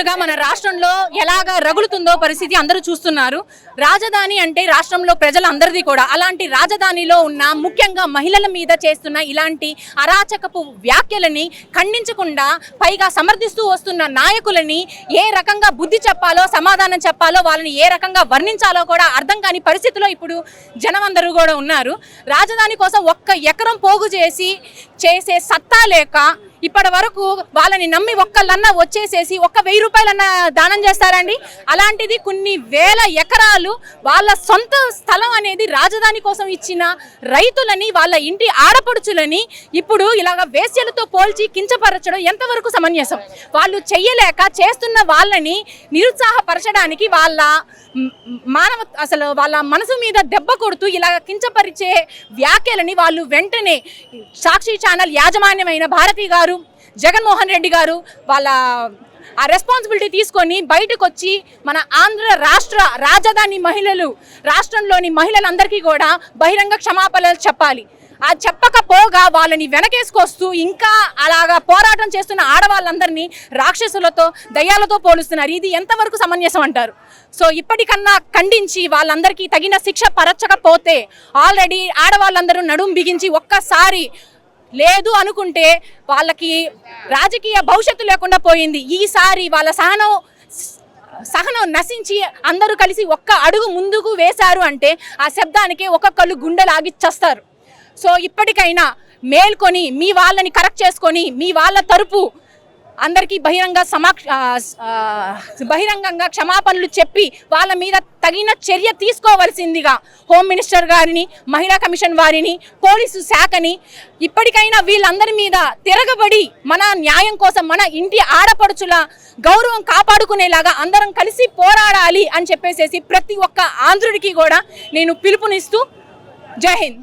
రోజులుగా మన రాష్ట్రంలో ఎలాగా రగులుతుందో పరిస్థితి అందరూ చూస్తున్నారు. రాజధాని అంటే రాష్ట్రంలో ప్రజలందరిది కూడా. అలాంటి రాజధానిలో ఉన్న ముఖ్యంగా మహిళల మీద చేస్తున్న ఇలాంటి అరాచకపు వ్యాఖ్యలని ఖండించకుండా పైగా సమర్థిస్తూ వస్తున్న నాయకులని ఏ రకంగా బుద్ధి చెప్పాలో సమాధానం చెప్పాలో వాళ్ళని ఏ రకంగా వర్ణించాలో కూడా అర్థం కాని పరిస్థితిలో ఇప్పుడు జనం అందరూ కూడా ఉన్నారు. రాజధాని కోసం ఒక్క ఎకరం పోగు చేసి చేసే సత్తా లేక ఇప్పటి వరకు వాళ్ళని నమ్మి ఒక్కళ్ళన్నా వచ్చేసేసి ఒక్క వెయ్యి రూపాయలన్నా దానం చేస్తారండి. అలాంటిది కొన్ని వేల ఎకరాలు వాళ్ళ సొంత స్థలం అనేది రాజధాని కోసం ఇచ్చిన రైతులని వాళ్ళ ఇంటి ఆడపడుచులని ఇప్పుడు ఇలాగ వేశ్యలతో పోల్చి కించపరచడం ఎంతవరకు సమంజసం? వాళ్ళు చెయ్యలేక చేస్తున్న వాళ్ళని నిరుత్సాహపరచడానికి వాళ్ళ మానవ అసలు వాళ్ళ మనసు మీద దెబ్బ కొడుతూ ఇలా కించపరిచే వ్యాఖ్యలని వాళ్ళు వెంటనే సాక్షి ఛానల్ యాజమాన్యమైన భారతి గారు జగన్మోహన్ రెడ్డి గారు వాళ్ళ ఆ రెస్పాన్సిబిలిటీ తీసుకొని బయటకు వచ్చి మన ఆంధ్ర రాష్ట్ర రాజధాని మహిళలు రాష్ట్రంలోని మహిళలందరికీ కూడా బహిరంగ క్షమాపణలు చెప్పాలి. ఆ చెప్పకపోగా వాళ్ళని వెనకేసుకొస్తూ ఇంకా అలాగా పోరాటం చేస్తున్న ఆడవాళ్ళందరినీ రాక్షసులతో దయ్యాలతో పోలుస్తున్నారు. ఇది ఎంతవరకు సమంజసం అంటారు? సో ఇప్పటికన్నా ఖండించి వాళ్ళందరికీ తగిన శిక్ష పరచకపోతే ఆల్రెడీ ఆడవాళ్ళందరూ నడుం బిగించి ఒక్కసారి లేదు అనుకుంటే వాళ్ళకి రాజకీయ భవిష్యత్తు లేకుండా పోయింది. ఈసారి వాళ్ళ సహనం సహనం నశించి అందరూ కలిసి ఒక్క అడుగు ముందుకు వేశారు అంటే ఆ శబ్దానికి ఒక్కొక్కళ్ళు గుండెలాగిచ్చేస్తారు సో ఇప్పటికైనా మేల్కొని మీ వాళ్ళని కరెక్ట్ చేసుకొని మీ వాళ్ళ తరపు అందరికీ బహిరంగ సమాక్ష బహిరంగంగా క్షమాపణలు చెప్పి వాళ్ళ మీద తగిన చర్య తీసుకోవలసిందిగా హోమ్ మినిస్టర్ గారిని మహిళా కమిషన్ వారిని పోలీసు శాఖని ఇప్పటికైనా వీళ్ళందరి మీద తిరగబడి మన న్యాయం కోసం మన ఇంటి ఆడపడుచుల గౌరవం కాపాడుకునేలాగా అందరం కలిసి పోరాడాలి అని చెప్పేసేసి ప్రతి ఒక్క ఆంధ్రుడికి కూడా నేను పిలుపునిస్తూ జై హింద్.